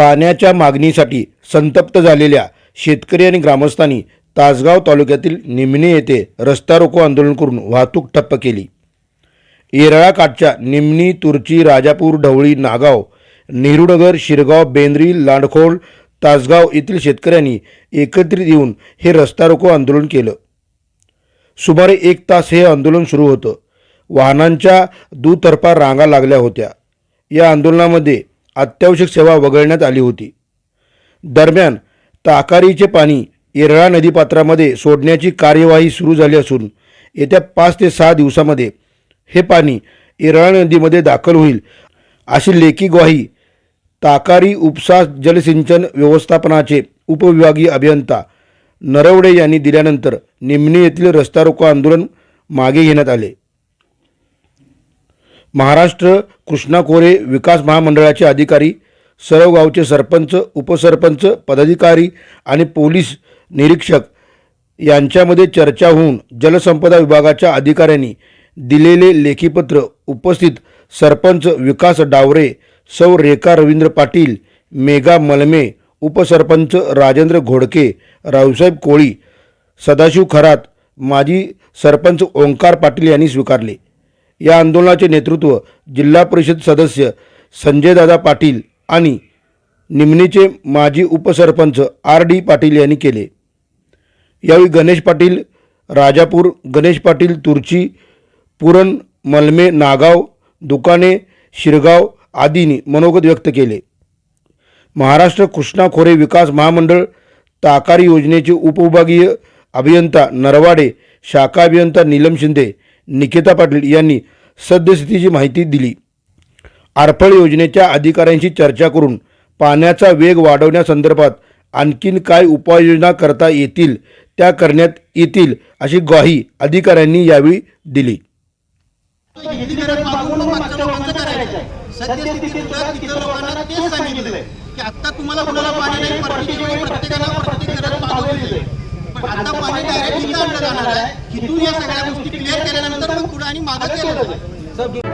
पाण्याच्या मागणीसाठी संतप्त झालेल्या शेतकरी आणि ग्रामस्थांनी तासगाव तालुक्यातील निमणे येथे रस्ता रोको आंदोलन करून वाहतूक ठप्प केली. येरळाकाठच्या निमणी तुर्ची राजापूर ढवळी नागाव नेहरूनगर शिरगाव बेंद्री लांडखोल तासगाव येथील शेतकऱ्यांनी एकत्रित येऊन हे रस्ता रोको आंदोलन केलं. सुमारे एक तास हे आंदोलन सुरू होतं. वाहनांच्या दुतर्फा रांगा लागल्या होत्या. या आंदोलनामध्ये अत्यावश्यक सेवा वगळण्यात आली होती. दरम्यान ताकारीचे पाणी येरळा नदीपात्रामध्ये सोडण्याची कार्यवाही सुरू झाली असून येत्या पाच ते सहा दिवसामध्ये हे पाणी येरळा नदीमध्ये दाखल होईल अशी लेखी ग्वाही ताकारी उपसा जलसिंचन व्यवस्थापनाचे उपविभागीय अभियंता नरवडे यांनी दिल्यानंतर निमणी येथील रस्ता रोको आंदोलन मागे घेण्यात आले. महाराष्ट्र कृष्णा खोरे विकास महामंडळाचे अधिकारी सर्व गावचे सरपंच उपसरपंच पदाधिकारी आणि पोलीस निरीक्षक यांच्यामध्ये चर्चा होऊन जलसंपदा विभागाच्या अधिकाऱ्यांनी दिलेले लेखीपत्र उपस्थित सरपंच विकास डावरे सौ रेखा रवींद्र पाटील मेघा मलमे उपसरपंच राजेंद्र घोडके रावसाहेब कोळी सदाशिव खरात माजी सरपंच ओंकार पाटील यांनी स्वीकारले. या आंदोलनाचे नेतृत्व जिल्हा परिषद सदस्य संजयदादा पाटील आणि निमणीचे माजी उपसरपंच आर डी पाटील यांनी केले. यावेळी गणेश पाटील राजापूर गणेश पाटील तुर्ची पुरण मलमे नागाव दुकाने शिरगाव आदींनी मनोगत व्यक्त केले. महाराष्ट्र कृष्णा खोरे विकास महामंडळ ताकारी योजनेचे उपविभागीय अभियंता नरवाडे शाखा अभियंता नीलम शिंदे निकिता पाटील यांनी सद्यस्थितीची माहिती दिली आरफळ योजनेच्या अधिकाऱ्यांशी चर्चा करून पाण्याचा वेग वाढवण्यासंदर्भात आणखीन काय उपाययोजना करता येतील त्या करण्यात येतील अशी ग्वाही अधिकाऱ्यांनी यावेळी दिली आता तुम्हाला कुणाला पाणी नाही प्रत्येकाला प्रत्येक आहे पण आता पाणी डायरेक्ट इथं आणलं जाणार आहे या सगळ्या गोष्टी क्लिअर केल्यानंतर मग पुढे आणि मागं केलं जाईल